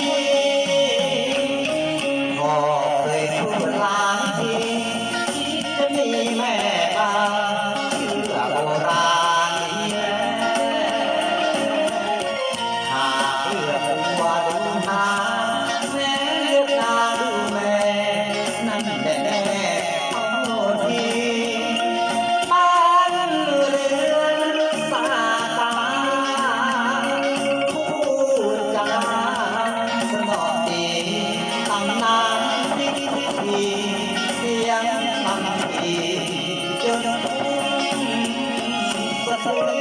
Lord. Oh.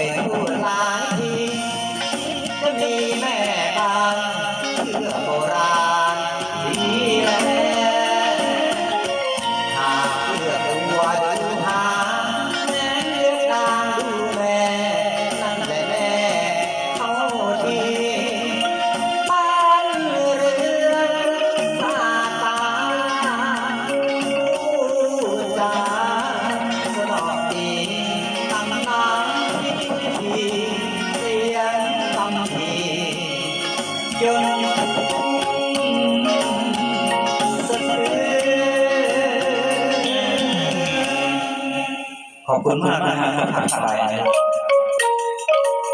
ยพูดหลายทีก็มีำทีจนสเขอบคุณมากนะครับผ่านไป